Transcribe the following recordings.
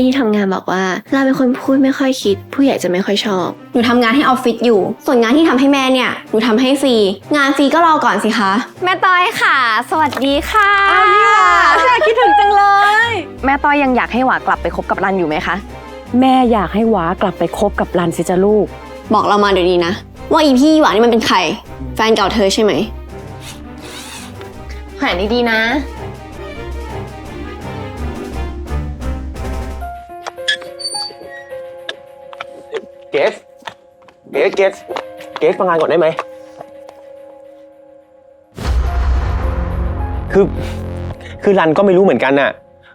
อนก่อนพี่ที่ทำงานบอกว่าเราเป็นคนพูดไม่ค่อยคิด ผู้ใหญ่จะไม่ค่อยชอบ หนูทำงานให้ออฟฟิศอยู่ ส่วนงานที่ทำให้แม่เนี่ย หนูทำให้ฟรี งานฟรีก็รอก่อนสิคะ แม่ต้อยค่ะ สวัสดีค่ะแม่คิดถึงจังเลย แม่ต้อยยังอยากให้หวากลับไปคบกับรันอยู่ไหมคะ แม่อยากให้หวากลับไปคบกับรันสิจ้ะลูก บอกเรามาเดี๋ยวนี้นะ ว่าอีพี่หวานนี่มันเป็นใคร แฟนเก่าเธอใช่ไหม แขวนดีๆนะ เกสเกสเกสเกสฟังงานก่อนได้ไหม คือ คือรันก็ไม่รู้เหมือนกันน่ะ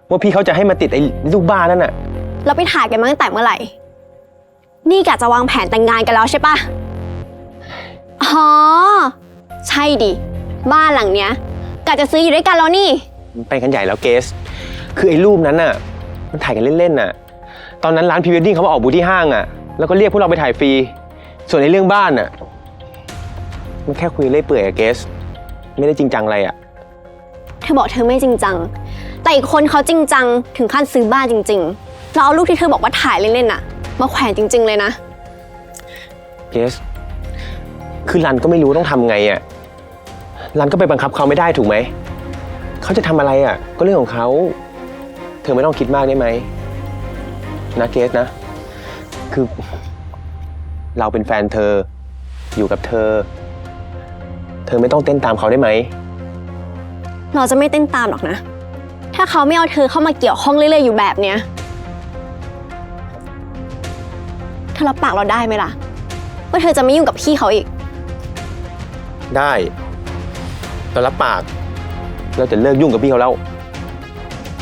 ว่าพี่เขาจะให้มาติดไอ้ลูกบ้านั่นน่ะ เราไปถ่ายกันมาตั้งแต่เมื่อไหร่ นี่กะจะวางแผนแต่งงานกันแล้วใช่ปะอ๋อ ใช่ดิ บ้านหลังเนี้ยกะจะซื้ออยู่ด้วยกันแล้วนี่ ไปกันใหญ่แล้วเกส คือไอ้รูปนั้นน่ะ มันถ่ายกันเล่นๆน่ะ ตอนนั้นร้านพรีเวดดิ้งเขามาออกบูธที่ห้างอะ แล้วก็เรียกพวกเราไปถ่ายฟรี ส่วนในเรื่องบ้านน่ะ มันแค่คุยเล่อยเปื่อยอะเกส ไม่ได้จริงจังอะไรอะเธอบอกเธอไม่จริงจัง แต่อีกคนเขาจริงจังถึงขั้นซื้อบ้านจริงๆเราเอารูปที่เธอบอกว่าถ่ายเล่นๆน่ะ มาแขวนจริง ๆ เลยนะ เกส คือรันก็ไม่รู้ต้องทำไงอะรันก็ไปบังคับเขาไม่ได้ถูกไหม เขาจะทำอะไรอะก็เรื่องของเขา เธอไม่ต้องคิดมากได้ไหมนะเกสนะ คือ เราเป็นแฟนเธอ อยู่กับเธอ เธอไม่ต้องเต้นตามเขาได้ไหม เราจะไม่เต้นตามหรอกนะ ถ้าเขาไม่เอาเธอเข้ามาเกี่ยวข้องเรื่อยๆอยู่แบบเนี้ยเธอรับปากเราได้ไหมล่ะ ว่าเธอจะไม่ยุ่งกับพี่เขาอีก ได้เรารับปาก เราจะเลิกยุ่งกับพี่เขาแล้ว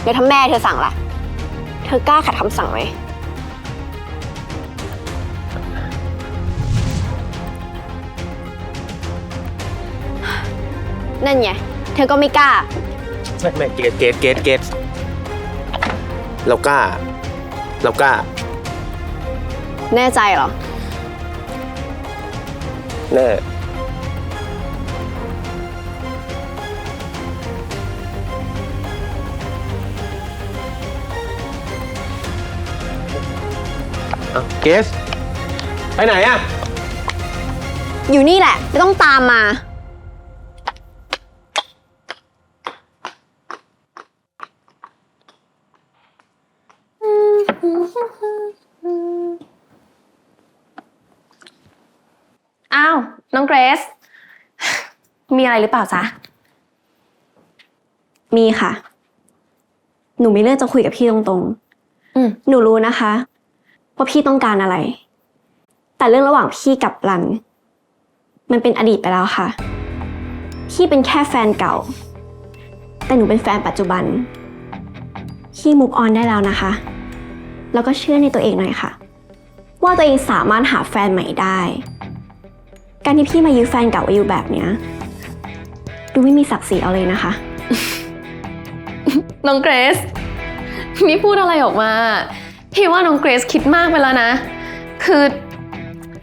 เดี๋ยวถ้าแม่เธอสั่งล่ะ เธอกล้าขัดคำสั่งไหม นั่นไง เธอก็ไม่กล้า ไม่ไม่เกตเกตเกตเกตเรากล้า เรากล้า แน่ใจเหรอ แน่เอาเกส ไปไหนอะ อยู่นี่แหละ ไม่ต้องตามมา น้องเกรซมีอะไรหรือเปล่าจ๊ะ มีค่ะ หนูมีเรื่องจะคุยกับพี่ตรงอืมๆหนูรู้นะคะ ว่าพี่ต้องการอะไร แต่เรื่องระหว่างพี่กับรัน มันเป็นอดีตไปแล้วค่ะ พี่เป็นแค่แฟนเก่า แต่หนูเป็นแฟนปัจจุบัน พี่มุกออนได้แล้วนะคะ แล้วก็เชื่อในตัวเองหน่อยค่ะ ว่าตัวเองสามารถหาแฟนใหม่ได้ การที่พี่มายื้อแฟนเก่าไว้อยู่แบบเนี้ยดูไม่มีศักดิ์ศรีเอาเลยนะคะ น้องเกรซนี่พูดอะไรออกมา พี่ว่าน้องเกรซคิดมากไปแล้วนะ คือ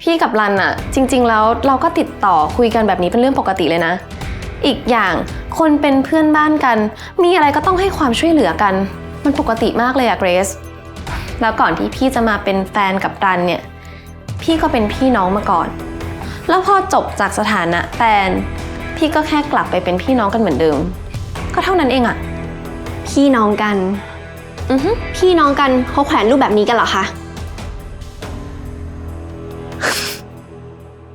พี่กับรันอะจริง ๆ แล้วเราก็ติดต่อคุยกันแบบนี้เป็นเรื่องปกติเลยนะ อีกอย่างคนเป็นเพื่อนบ้านกัน มีอะไรก็ต้องให้ความช่วยเหลือกัน มันปกติมากเลยอะเกรซแล้วก่อนที่พี่จะมาเป็นแฟนกับรันเนี่ย พี่ก็เป็นพี่น้องมาก่อน แล้วพอจบจากสถานะแฟน พี่ก็แค่กลับไปเป็นพี่น้องกันเหมือนเดิม ก็เท่านั้นเองอะพี่น้องกัน อือฮึพี่น้องกันเขาแขวนรูปแบบนี้กันเหรอคะ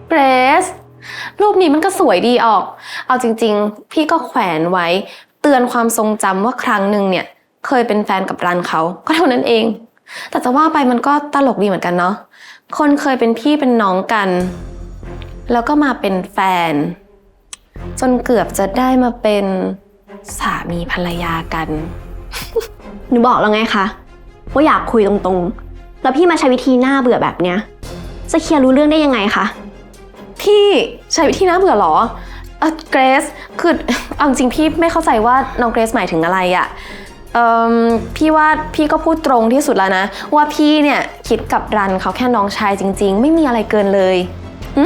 เกรซรูปนี้มันก็สวยดีออก เอาจริง ๆ พี่ก็แขวนไว้ เตือนความทรงจำว่าครั้งหนึ่งเนี่ย เคยเป็นแฟนกับรันเขาก็เท่านั้นเอง แต่จะว่าไปมันก็ตลกดีเหมือนกันเนาะคนเคยเป็นพี่เป็นน้องกัน แล้วก็มาเป็นแฟน จนเกือบจะได้มาเป็นสามีภรรยากัน หนูบอกแล้วไงคะว่าอยากคุยตรงๆ แล้วพี่มาใช้วิธีหน้าเบื่อแบบเนี้ย จะเคลียร์รู้เรื่องได้ยังไงคะพี่ใช้วิธีน่าเบื่อเหรอเออเกรซคือเอาจริงๆพี่ไม่เข้าใจว่าน้องเกรซหมายถึงอะไรอะ่ะเอ่มพี่ว่าพี่ก็พูดตรงที่สุดแล้วนะ ว่าพี่เนี่ยคิดกับรันเขาแค่น้องชายจริง ๆ ไม่มีอะไรเกินเลยหึ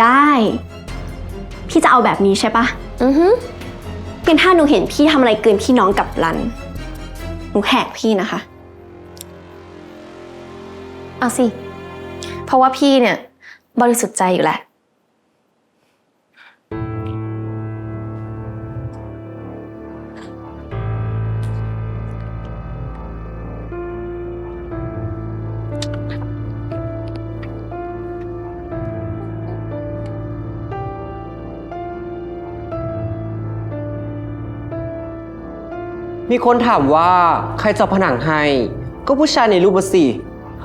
ได้ พี่จะเอาแบบนี้ใช่ปะอือฮึงั้นถ้าหนูเห็นพี่ทำอะไรเกินพี่น้องกับรัน หนูแหกพี่นะคะ เอาสิ เพราะว่าพี่เนี่ย บริสุทธิ์ใจอยู่แหละ มีคนถามว่าใครเจาะผนังให้ ก็ผู้ชายในรูปอะสิ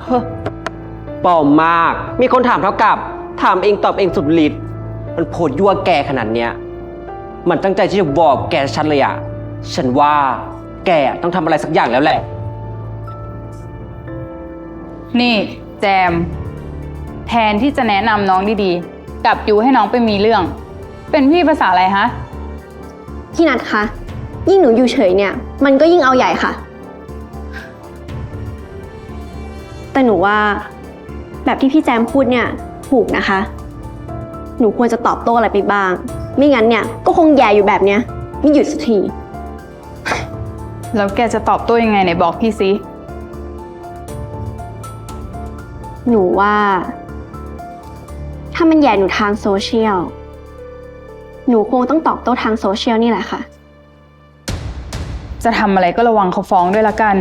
เฮ้อปลอมมาก มีคนถามเท่ากับ ถามเองตอบเองสุดฤทธิ์มันโผดยั่วแกขนาดเนี้ย มันตั้งใจที่จะบอกแกชัดเลยอะฉันว่าแกต้องทำอะไรสักอย่างแล้วแหละ นี่แจม แทนที่จะแนะนำน้องดีๆกลับอยู่ให้น้องไปมีเรื่อง เป็นพี่ภาษาอะไรฮะ พี่นัทคะ ยิ่งหนูอยู่เฉยเนี่ย มันก็ยิ่งเอาใหญ่ค่ะ แต่หนูว่าแบบที่พี่แจมพูดเนี่ยถูกนะคะ หนูควรจะตอบโต้อะไรไปบ้าง ไม่งั้นเนี่ยก็คงแย่อยู่แบบเนี้ยไม่หยุดสักที แล้วแกจะตอบโต้ยังไงไหนบอกพี่ซิ หนูว่า ถ้ามันแย่หนูทางโซเชียล หนูคงต้องตอบโต้ทางโซเชียลนี่แหละค่ะ จะทำอะไรก็ระวังเขาฟ้องด้วยละกัน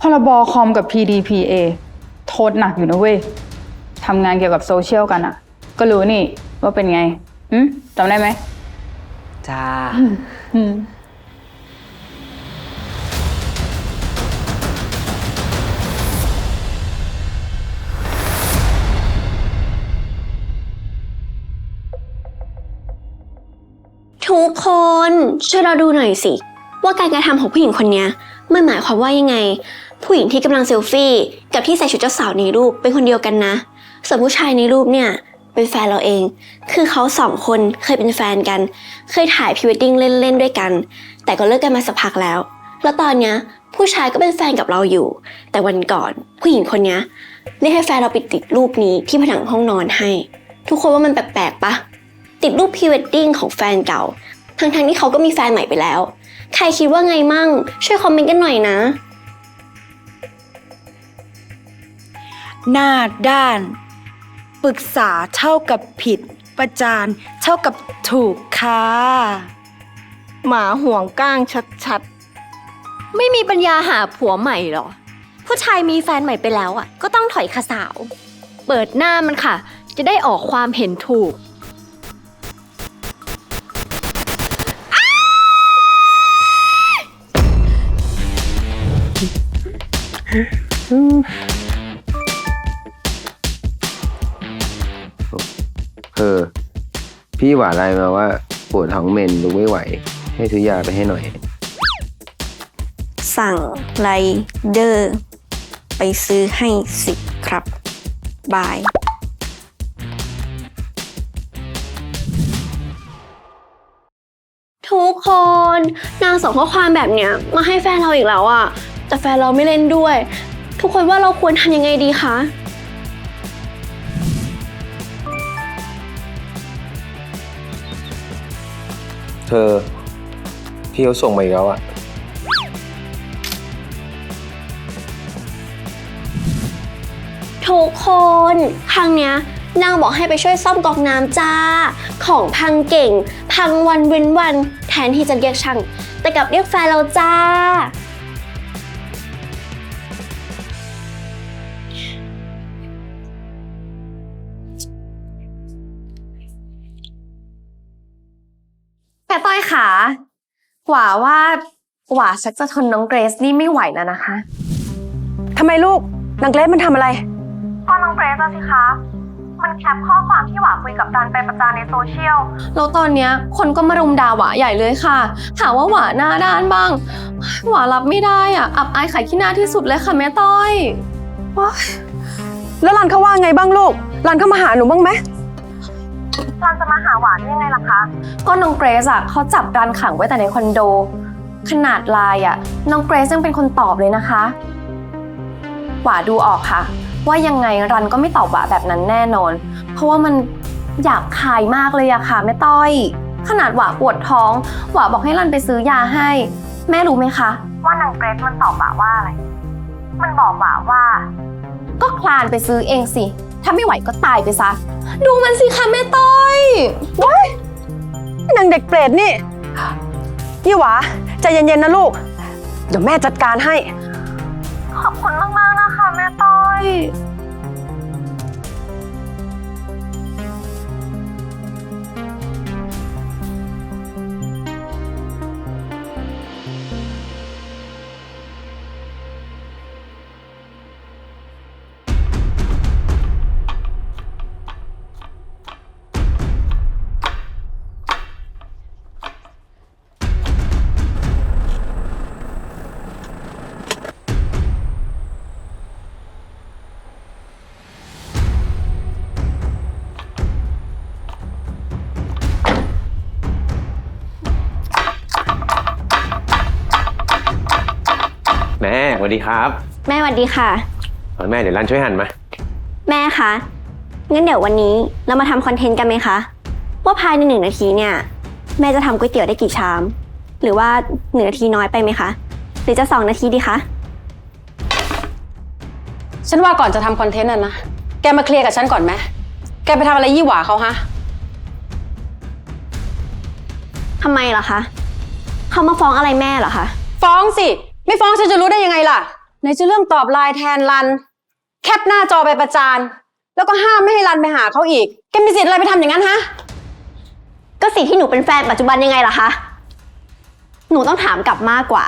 พรบคอมกับ PDPA โทษหนักอยู่นะเว้ย ทำงานเกี่ยวกับโซเชียลกันอะก็รู้นี่ว่าเป็นไงอืมจำได้ไหม จ้าอืมทุกคนช่วยเราดูหน่อยสิ ว่าการกระทำของผู้หญิงคนนี้มันหมายความว่ายังไง ผู้หญิงที่กำลังเซลฟี่ กับที่ใส่ชุดเจ้าสาวในรูปเป็นคนเดียวกันนะ ส่วนผู้ชายในรูปเนี่ยเป็นแฟนเราเอง คือเขาสองคนเคยเป็นแฟนกัน เคยถ่ายพรีเวดดิ้งเล่นๆด้วยกัน แต่ก็เลิกกันมาสักพักแล้ว แล้วตอนเนี้ยผู้ชายก็เป็นแฟนกับเราอยู่ แต่วันก่อนผู้หญิงคนนี้ได้ให้แฟนเราไปติดรูปนี้ที่ผนังห้องนอนให้ ทุกคนว่ามันแปลกๆปะติดรูปพรีเวดดิ้งของแฟนเก่า ทั้งๆที่เขาก็มีแฟนใหม่ไปแล้ว ใครคิดว่าไงมั่ง ช่วยคอมเมนต์กันหน่อยนะ หน้าด้าน ปรึกษาเท่ากับผิด ประจานเท่ากับถูกค่ะ หมาห่วงก้างชัดไม่มีปัญญาหาผัวใหม่หรอ ผู้ชายมีแฟนใหม่ไปแล้วอะ ก็ต้องถอยขาสาว เปิดหน้ามันค่ะ จะได้ออกความเห็นถูก เออ พี่หวานอะไรมาว่า ปวดท้องเมนลุกไม่ไหว ให้ซื้อยาไปให้หน่อย สั่งไรเดอร์ ไปซื้อให้สิครับ บาย ทุกคน นางส่งข้อความแบบเนี้ย มาให้แฟนเราอีกแล้วอะ แต่แฟนเราไม่เล่นด้วย ทุกคนว่าเราควรทำยังไงดีคะ เธอ พี่เขาส่งมาอีกแล้วอะทุกคนครั้งเนี้ยนางบอกให้ไปช่วยซ่อมก๊อกน้ำจ้า ของพังเก่ง พังวันเว้นวัน แทนที่จะเรียกช่าง แต่กลับเรียกแฟนเราจ้า แต่ต้อยขาหว่าว่าหว่าชักจะทนน้องเกรซนี่ไม่ไหวแล้วนะคะ ทำไมลูกนางเกรซมันทำอะไร ก็น้องเกรซสิคะ มันแคปข้อความที่หวาคุยกับรันไปประจานในโซเชียล แล้วตอนเนี้ยคนก็มารุมด่าหวาใหญ่เลยค่ะ หาว่าหวาหน้าด้านบ้าง หวารับไม่ได้อะ อับอายขายขี้หน้าที่สุดเลยค่ะแม่ต้อยแล้วรันเขาว่าไงบ้างลูกรันเข้ามาหาหนูบ้างไหม รันจะมาหาหวานได้ยังไงล่ะคะ ก็น้องเกรซอะเขาจับรันขังไว้แต่ในคอนโด ขนาดไลน์อะน้องเกรซยังเป็นคนตอบเลยนะคะ หวาดูออกค่ะ ว่ายังไงรันก็ไม่ตอบหวาแบบนั้นแน่นอน เพราะว่ามันหยาบคายมากเลยอะค่ะแม่ต้อย ขนาดหวาปวดท้อง หวาบอกให้รันไปซื้อยาให้ แม่รู้ไหมคะ ว่านางเกรซมันตอบหวาว่าอะไร มันบอกหวาว่า ก็คลานไปซื้อเองสิ ถ้าไม่ไหวก็ตายไปซะ ดูมันสิคะแม่ต้อยนางเด็กเปรตนี่ ยี่หวาใจเย็นๆนะลูก เดี๋ยวแม่จัดการให้ ขอบคุณมาก ๆ นะคะแม่ต้อย สวัสดีครับแม่สวัสดีค่ะ เอาแม่เดี๋ยวรันช่วยหันมา แม่คะงั้นเดี๋ยววันนี้เรามาทำคอนเทนต์กันไหมคะว่าภายในหนึ่งนาทีเนี่ย แม่จะทำก๋วยเตี๋ยวได้กี่ชาม หรือว่าหนึ่งนาทีน้อยไปไหมคะ หรือจะสองนาทีดีคะฉันว่าก่อนจะทำคอนเทนต์น่ะนะ แกมาเคลียร์กับฉันก่อนไหม แกไปทำอะไรยี่หวาเขาฮะ ทำไมล่ะคะเขามาฟ้องอะไรแม่เหรอคะ ฟ้องสิ ไม่ฟ้องฉันจะรู้ได้ยังไงล่ะ ไหนจะเรื่องตอบไลน์แทนรัน แคปหน้าจอไปประจาน แล้วก็ห้ามไม่ให้รันไปหาเขาอีก แกมีสิทธิ์อะไรไปทำอย่างนั้นฮะ ก็สิทธิ์ที่หนูเป็นแฟนปัจจุบันยังไงล่ะคะ หนูต้องถามกลับมากกว่า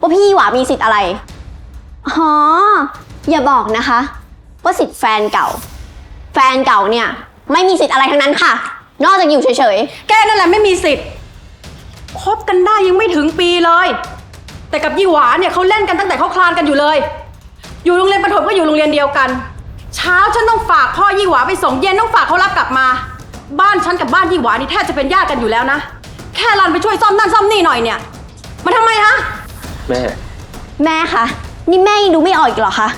ว่าพี่หวามีสิทธิ์อะไรอ๋ออย่าบอกนะคะ ว่าสิทธิ์แฟนเก่า แฟนเก่าเนี่ย ไม่มีสิทธิ์อะไรทั้งนั้นค่ะ นอกจากอยู่เฉยแกนั่นแหละไม่มีสิทธิ์คบกันได้ยังไม่ถึงปีเลย แต่กับยี่หวาเนี่ยเขาเล่นกันตั้งแต่เขาคลานกันอยู่เลย อยู่โรงเรียนประถมก็อยู่โรงเรียนเดียวกัน เช้าฉันต้องฝากพ่อยี่หวาไปส่งเย็นต้องฝากเขารับกลับมา บ้านฉันกับบ้านยี่หวานี่แทบจะเป็นญาติกันอยู่แล้วนะ แค่รันไปช่วยซ่อมนั่นซ่อมนี่หน่อยเนี่ยมันทำไมฮะ แม่ๆแม่คะ นี่แม่ยังดูไม่ออกอีกเหรอคะ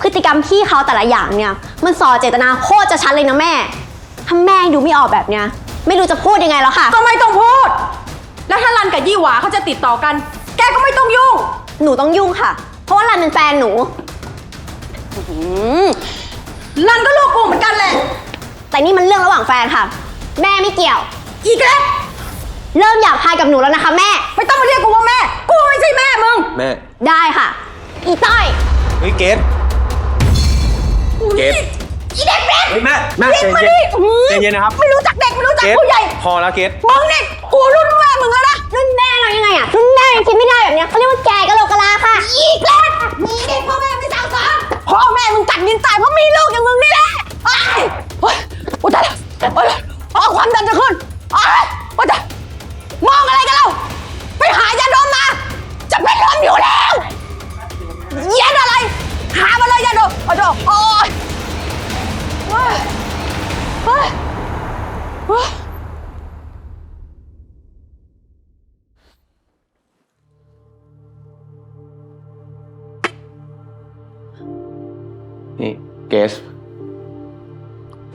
พฤติกรรมพี่เขาแต่ละอย่างเนี่ย มันส่อเจตนาโคตรจะชัดเลยนะแม่ ถ้าแม่ยังดูไม่ออกแบบเนี้ย ไม่รู้จะพูดยังไงแล้วค่ะ ก็ไม่ต้องพูด แล้วถ้ารันกับยี่หวาเขาจะติดต่อกัน แกก็ไม่ต้องยุ่ง หนูต้องยุ่งค่ะ เพราะว่ารันเป็นแฟนหนูรันก็ลูกกูเหมือนกันแหละ แต่นี่มันเรื่องระหว่างแฟนค่ะ แม่ไม่เกี่ยว อีกแล้วเริ่มอยากพายกับหนูแล้วนะคะ แม่ ไม่ต้องมาเรียกกูว่าแม่ กูไม่ใช่แม่มึง แม่ ได้ค่ะ อีต้อย เฮ้ยเกด เกด อีเด็กเด็กเฮ้ยแม่แม่เด็กใจมาเย็ดินอื้อใจเย็นนะครับ ไม่รู้จักเด็กไม่รู้จักเกดผู้ใหญ่พอแล้วเกดมึงนี่กูรุ่นแม่มึงแล้วนะรุ่นแม่เรายังไงอะรุ่นแม่ยังคิดไม่ได้แบบเนี้ยเขาเรียกว่าแกกะโหลกกะลาค่ะอีกแล้วมีเด็กพ่อแม่ไม่สั่งสอนพ่อแม่มึงกัดยินตายเพราะมีลูกอย่างมึงนี่แหละไอ้ยโอ๊ยโอ๊ยตายแล้วโอ๊ยอ๋อความดันจะขึ้น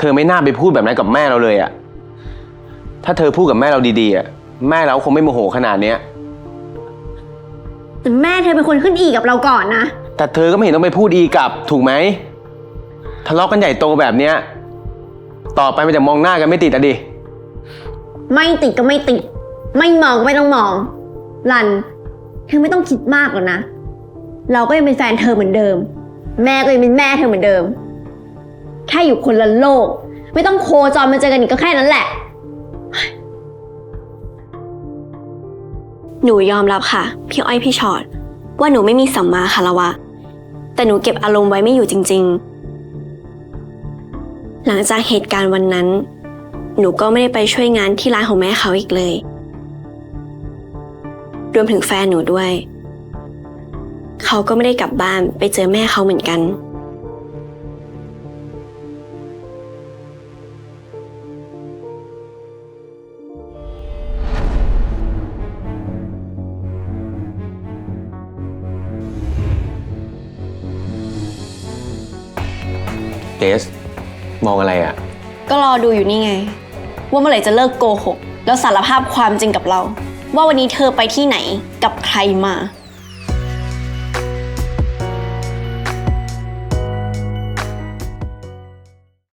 อไม่น่าไปพูดแบบนั้นกับแม่เราเลยอะถ้าเธอพูดกับแม่เราดีๆอะแม่เราคงไม่โมโหขนาดเนี้ย แต่แม่เธอเป็นคนขึ้นอีกับเราก่อนนะ แต่เธอก็ไม่เห็นต้องไปพูดอีกลับถูกไหมทะเลาะกันใหญ่โตแบบเนี้ย ต่อไปมันจะมองหน้ากันไม่ติดอะดิ ไม่ติดก็ไม่ติด ไม่มองก็ไม่ต้องมองรันเธอไม่ต้องคิดมากหรอกนะ เราก็ยังเป็นแฟนเธอเหมือนเดิม แม่ก็ยังเป็นแม่เธอเหมือนเดิม แค่อยู่คนละโลก ไม่ต้องโคจรมาเจอกันอีกก็แค่นั้นแหละ หนูยอมรับค่ะ พี่อ้อยพี่ชอ็อตว่าหนูไม่มีสัมมาคารวะ แต่หนูเก็บอารมณ์ไว้ไม่อยู่จริง ๆ หลังจากเหตุการณ์วันนั้น หนูก็ไม่ได้ไปช่วยงานที่ร้านของแม่เขาอีกเลย รวมถึงแฟนหนูด้วย เขาก็ไม่ได้กลับบ้านไปเจอแม่เขาเหมือนกัน เกส มองอะไรอะ ก็รอดูอยู่นี่ไง ว่าเมื่อไหร่จะเลิกโกหก แล้วสารภาพความจริงกับเรา ว่าวันนี้เธอไปที่ไหนกับใครมา